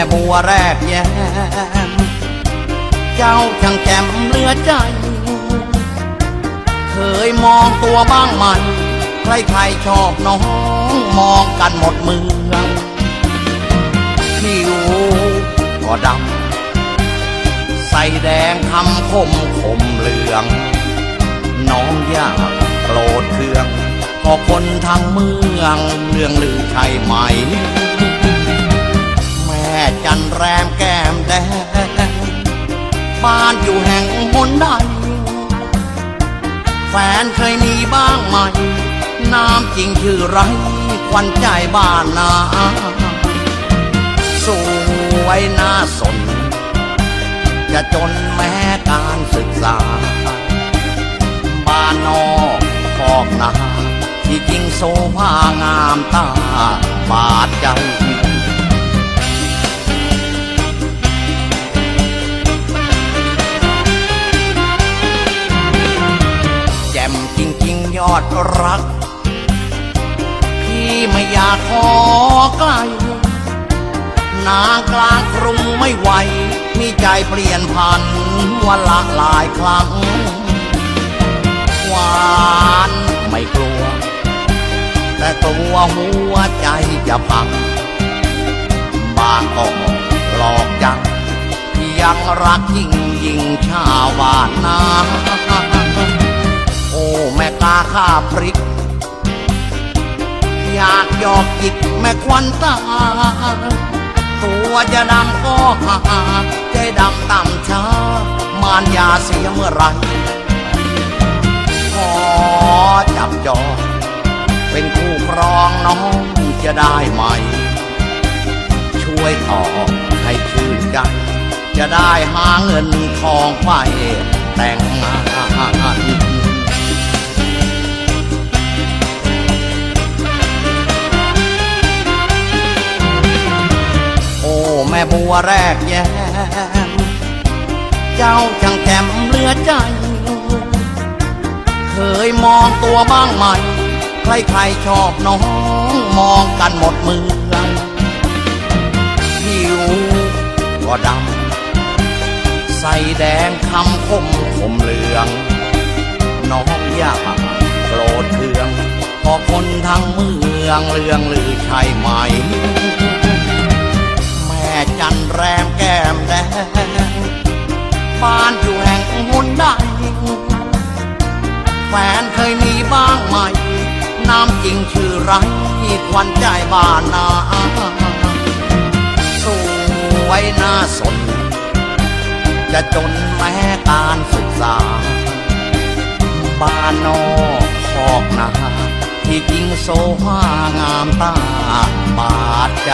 ม่บัวแรกแย้ม เจ้าช่างแจ่มเลือใจ เคยมองตัวบ้างไหมใครๆชอบน้องมองกันหมดเมืองผิวก็ดำใส่แดงคำคมคมเหลือง น้องอยากโกรธเคืองก็คนทั้งเมืองเรื่องลือใช่ไหม อยู่แห่งหนใดแฟนเคยมีบ้างไหม น้ำจริงชื่อไรควันใจบ้านนาสวยน่าสน จะจนแม้การศึกษา บ้านนอกคอกนาที่จริงโซภางามตาบาดใจ ดรัก พี่ไม่อยากขอใกล้นางกลางกรุงไม่ไหว มีใจเปลี่ยนพันวันละหลายครั้งหวานไม่กลัว แต่กลัวหัวใจจะพัง บางก็หลอกยังยังรักยิ่งยิ่งชาวบ้านนาโอ้แม่าข้าพริก อยากหยอกจิกแม่ควันตา ตัวจะดำก็หาใจดำต่ำช้ามานยาเสียเมื่อไรขอจับจอเป็นคู่ครองน้องจะได้ไหม ช่วยตอบให้ชื่นใจจะได้หาเงินทองไปแต่งงาน ม่บัวแรกแย้มเจ้าช่างแจ่มเหลือใจ เคยมองตัวบ้างไหม ใครๆชอบน้องมองกันหมดเมืองผิวก็ดำ ใส่แดงคำคมคมเหลือง น้องอยากโกรธเคืองพอคนทั้งเมืองเรืองลือใช่ไหม่ แรมแก้มแดงบ้านอยู่แห่งหุ่นใดแฟนเคยมีบ้างไหมน้ำจริงชื่อไรควันใจบ้านนาสวยน่าสน จะจนแม้การศึกษา บ้านนอกคอกนาที่จริงโซฟางามตาบาดใจ